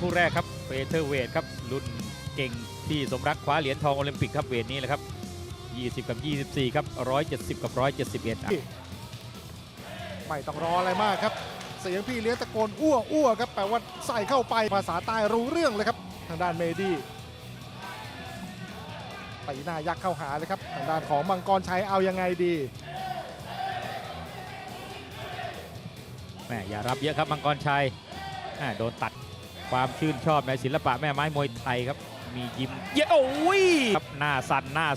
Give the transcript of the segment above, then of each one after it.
คู่แรกครับเฟเธอร์เวทครับรุ่นเก่งที่สมรักคว้าเหรียญทองโอลิมปิกครับเวทนี้แหละครับ 20 กับ 24 ครับ 170 กับ 171อะไม่ต้องรออะไรมากครับ เสียงพี่เลี้ยงตะโกนอ้วอ้วครับแปลว่าใส่เข้าไปภาษาใต้รู้เรื่องเลยครับ ทางด้านเมดี้ตีหน้ายักษ์เข้าหาเลยครับ ทางด้านของมังกรชัยเอายังไงดีแม่อย่ารับเยอะครับมังกรชัยอ่าโดนตัด ความชื่นชอบในศิลปะแม่ไม้มวยไทยครับ มียิ้มเยอะโอ้ยครับหน้าสั่นหน้า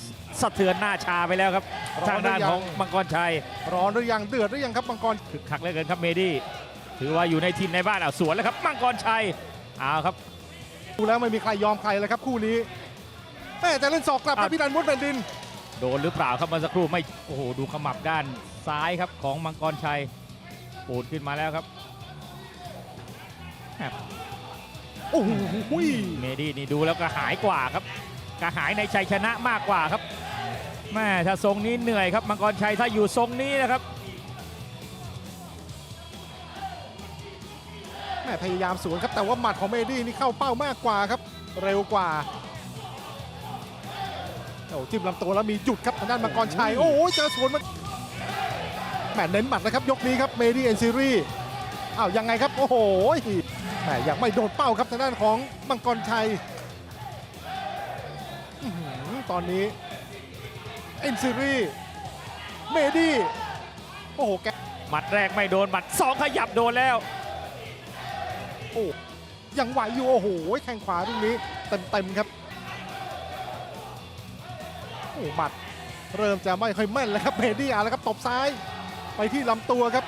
สะเทือนหน้าชาไปแล้วครับร้อนทางด้านหรือยังของมังกรชัย ร้อนหรือยังเดือดหรือยังครับมังกรคึกคักเหลือเกินครับเมดี้ถือว่าอยู่ในทีมในบ้านเอาสวนแล้วครับมังกรชัยเอาครับดูแล้วไม่มีใครยอมใครเลยครับคู่นี้แม่จะเล่นศอกกลับคครัรับบพี่ดันมุดแผ่นดิน โดนหรือเปล่าครับเมื่อสักครู่ไม่โอ้โหดูขมับด้านซ้ายครับของมังกรชัยปูดขึ้นมาแล้วครับ โอ้โหเมดี้นี่ดูแล้วก็หายกว่าครับกระหายในชัยชนะมากกว่าครับแม่ถ้าทรงนี้เหนื่อยครับมังกรชัยถ้าอยู่ทรงนี้นะครับแม่พยายามสวนครับแต่ว่าหมัดของเมดี้นี่เข้าเป้ามากกว่าครับ เร็วกว่าโอ้จิ้มลำตัวแล้วมีหยุดครับทางด้านมังกรชัยโอ้โหเจอสวนมันแหมเน้นหมัดนะครับยกนี้ครับเมดี้เอ็นซีรี อ้าวยังไงครับ โอ้โหแหมยังไม่โดนเป้าครับทางด้านของมังกรชัยอตอนนี้เอ็นซีรีเมดี้โอ้โหแกหมัดแรกไม่โดนหมัดสองขยับโดนแล้วโอ้ยังไหวอยู่โอ้โหแข้งขวาตรงนี้เต็มๆครับโอ้หมัดเริ่มจะไม่ค่อยแม่นแล้วครับเบดี้อาแล้วครับตบซ้ายไปที่ลำตัวครับ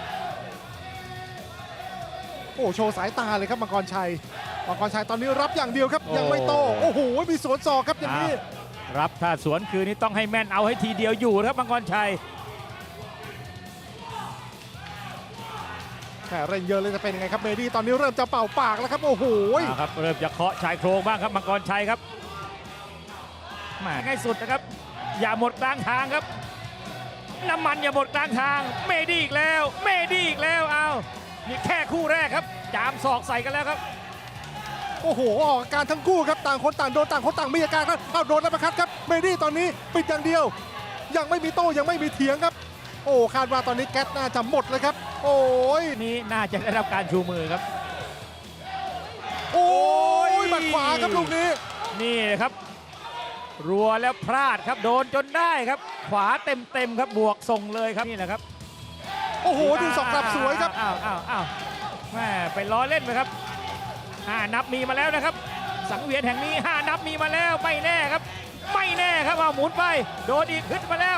อ้โชว์สายตาเลยครับมังกรชัยมังกรชัยตอนนี้รับอย่างเดียวครับโอ้ยังไม่โตโอ้โหมีสวนศอกครับอย่างนี้ รับถ้าสวนคืนนี้ต้องให้แม่นเอาให้ทีเดียวอยู่นะครับมังกรชัยแหมเร่งเยอะเลยจะเป็นยังไงครับเบดี้ตอนนี้เริ่มจะเป่าปากแล้วครับโอ้โหเอาครับเริ่มจะเคาะชายโครงบ้างครับมังกรชัยครับแมาง่ายสุดนะครับ อย่าหมดกลางทางครับ น้ำมันอย่าหมดกลางทาง เมดี้อีกแล้ว เมดี้อีกแล้วเอา นี่แค่คู่แรกครับ จามศอกใส่กันแล้วครับ โอ้โหออกอาการทั้งคู่ครับต่างคนต่างโดนต่างคนต่างมีอาการครับเอาโดนแล้วประคัดครับเบดี้ตอนนี้ปิดอย่างเดียว ยังไม่มีโต้ยังไม่มีเถียงครับ โอ้คาดว่าตอนนี้แก๊สน่าจะหมดเลยครับ โอ้ยนี้น่าจะได้รับการชูมือครับโอ้ยโอ้ยหมัดขวาครับลูกนี้ นี่ครับ รัวแล้วพลาดครับโดนจนได้ครับ ขวาเต็มเต็มๆครับบวกส่งเลยครับนี่แหละครับ โอ้โห ดูสองกลับสวยครับ อ้าวอ้าวอ้าวแม่ไปล้อเล่นไหมครับห้านับมีมาแล้วนะครับ สังเวียนแห่งนี้ห้านับมีมาแล้วไม่แน่ครับ ไม่แน่ครับเอาหมุนไป โดนอีกขึ้นมาแล้ว